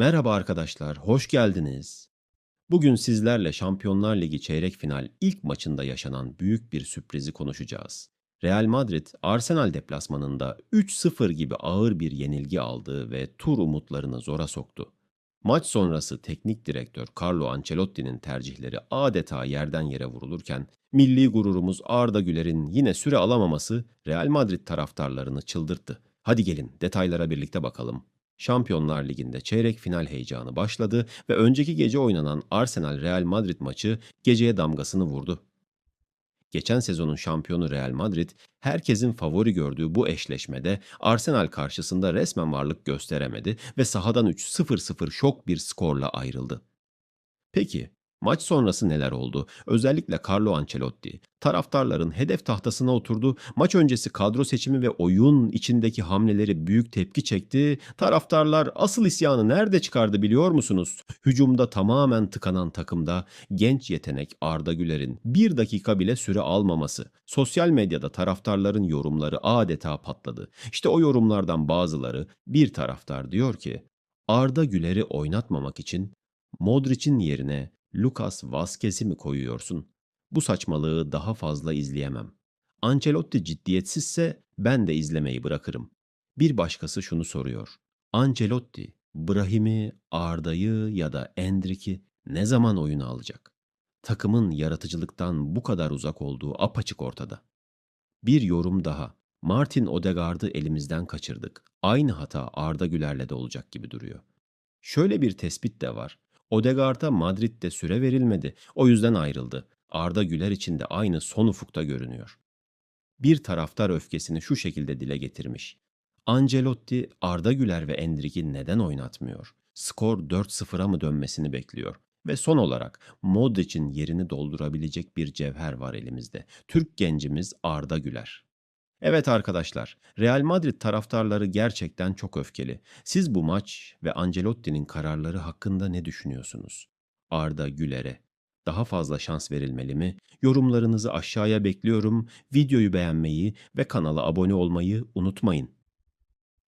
Merhaba arkadaşlar, hoş geldiniz. Bugün sizlerle Şampiyonlar Ligi çeyrek final ilk maçında yaşanan büyük bir sürprizi konuşacağız. Real Madrid, Arsenal deplasmanında 3-0 gibi ağır bir yenilgi aldı ve tur umutlarını zora soktu. Maç sonrası teknik direktör Carlo Ancelotti'nin tercihleri adeta yerden yere vurulurken, milli gururumuz Arda Güler'in yine süre alamaması Real Madrid taraftarlarını çıldırttı. Hadi gelin detaylara birlikte bakalım. Şampiyonlar Ligi'nde çeyrek final heyecanı başladı ve önceki gece oynanan Arsenal-Real Madrid maçı geceye damgasını vurdu. Geçen sezonun şampiyonu Real Madrid, herkesin favori gördüğü bu eşleşmede Arsenal karşısında resmen varlık gösteremedi ve sahadan 3-0-0 şok bir skorla ayrıldı. Peki, maç sonrası neler oldu? Özellikle Carlo Ancelotti, taraftarların hedef tahtasına oturdu, maç öncesi kadro seçimi ve oyun içindeki hamleleri büyük tepki çekti. Taraftarlar asıl isyanı nerede çıkardı biliyor musunuz? Hücumda tamamen tıkanan takımda genç yetenek Arda Güler'in bir dakika bile süre almaması. Sosyal medyada taraftarların yorumları adeta patladı. İşte o yorumlardan bazıları bir taraftar diyor ki Arda Güler'i oynatmamak için Modric'in yerine Lucas Vazquez'i mi koyuyorsun? Bu saçmalığı daha fazla izleyemem. Ancelotti ciddiyetsizse ben de izlemeyi bırakırım. Bir başkası şunu soruyor. Ancelotti, Brahim'i, Arda'yı ya da Endrick'i ne zaman oyuna alacak? Takımın yaratıcılıktan bu kadar uzak olduğu apaçık ortada. Bir yorum daha. Martin Odegaard'ı elimizden kaçırdık. Aynı hata Arda Güler'le de olacak gibi duruyor. Şöyle bir tespit de var. Odegaard'a Madrid'de süre verilmedi. O yüzden ayrıldı. Arda Güler için de aynı son ufukta görünüyor. Bir taraftar öfkesini şu şekilde dile getirmiş. Ancelotti, Arda Güler ve Endrick'i neden oynatmıyor? Skor 4-0'a mı dönmesini bekliyor? Ve son olarak Modric'in yerini doldurabilecek bir cevher var elimizde. Türk gencimiz Arda Güler. Evet arkadaşlar, Real Madrid taraftarları gerçekten çok öfkeli. Siz bu maç ve Ancelotti'nin kararları hakkında ne düşünüyorsunuz? Arda Güler'e daha fazla şans verilmeli mi? Yorumlarınızı aşağıya bekliyorum. Videoyu beğenmeyi ve kanala abone olmayı unutmayın.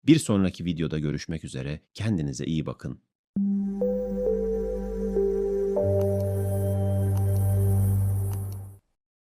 Bir sonraki videoda görüşmek üzere. Kendinize iyi bakın.